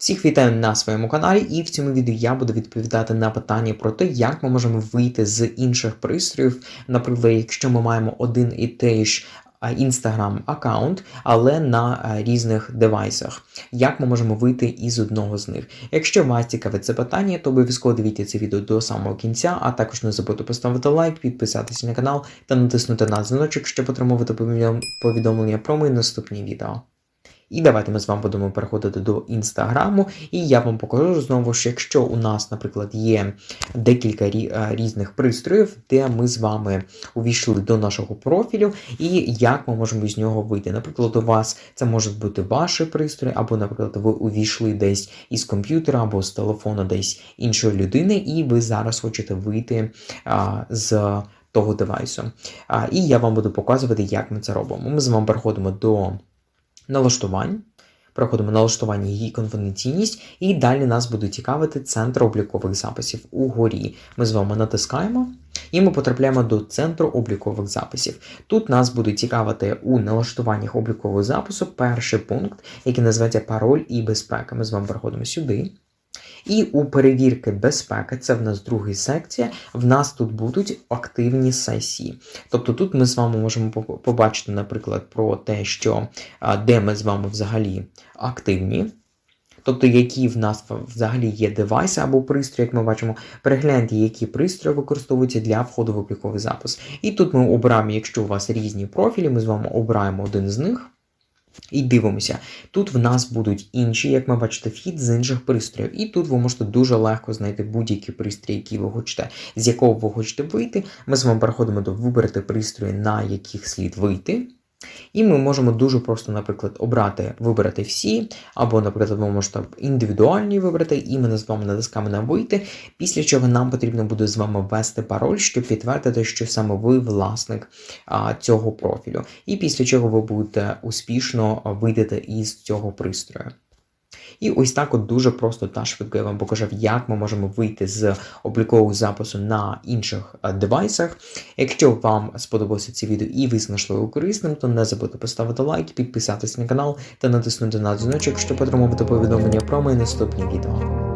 Всіх вітаю на своєму каналі, і в цьому відео я буду відповідати на питання про те, як ми можемо вийти з інших пристроїв. Наприклад, якщо ми маємо один і той ж Instagram аккаунт, але на різних девайсах. Як ми можемо вийти із одного з них? Якщо вас цікавить це питання, то обов'язково дивіться це відео до самого кінця, а також не забудьте поставити лайк, підписатися на канал та натиснути на дзвіночок, щоб отримувати повідомлення про мої наступні відео. І давайте ми з вами будемо переходити до інстаграму, і я вам покажу знову ж, якщо у нас, наприклад, є декілька е, різних пристроїв, де ми з вами увійшли до нашого профілю, і як ми можемо з нього вийти. Наприклад, у вас це можуть бути ваші пристрої, або, наприклад, ви увійшли десь із комп'ютера або з телефону десь іншої людини, і ви зараз хочете вийти а, з того девайсу. А, і я вам буду показувати, як ми це робимо. Ми з вами переходимо до налаштувань. Проходимо налаштування її конфіденційність, і далі нас буде цікавити центр облікових записів угорі. Ми з вами натискаємо, і ми потрапляємо до центру облікових записів. Тут нас буде цікавити у налаштуваннях облікового запису перший пункт, який називається пароль і безпека. Ми з вами проходимо сюди. І у перевірки безпеки, це в нас друга секція, в нас тут будуть активні сесії. Тобто тут ми з вами можемо побачити, наприклад, про те, що де ми з вами взагалі активні. Тобто, які в нас взагалі є девайси або пристрої, як ми бачимо, перегляньте, які пристрої використовуються для входу в обліковий запис. І тут ми обираємо, якщо у вас різні профілі, ми з вами обираємо один з них. І дивимося. Тут в нас будуть інші, як ми бачите, вхід з інших пристроїв. І тут ви можете дуже легко знайти будь-який пристрій, який ви хочете, з якого ви хочете вийти. Ми з вами переходимо до вибрати пристрої, на яких слід вийти. І ми можемо дуже просто, наприклад, обрати, вибрати всі, або, наприклад, ви можете індивідуальні вибрати, і ми з вами натискаємо на вийти, після чого нам потрібно буде з вами ввести пароль, щоб підтвердити, що саме ви власник а, цього профілю. І після чого ви будете успішно вийдете із цього пристрою. І ось так от дуже просто та швидко я вам покажу, як ми можемо вийти з облікового запису на інших е, девайсах. Якщо вам сподобалося це відео і ви знайшли його корисним, то не забудьте поставити лайк, підписатись на канал та натиснути на дзвіночок, щоб отримувати повідомлення про мої наступні відео.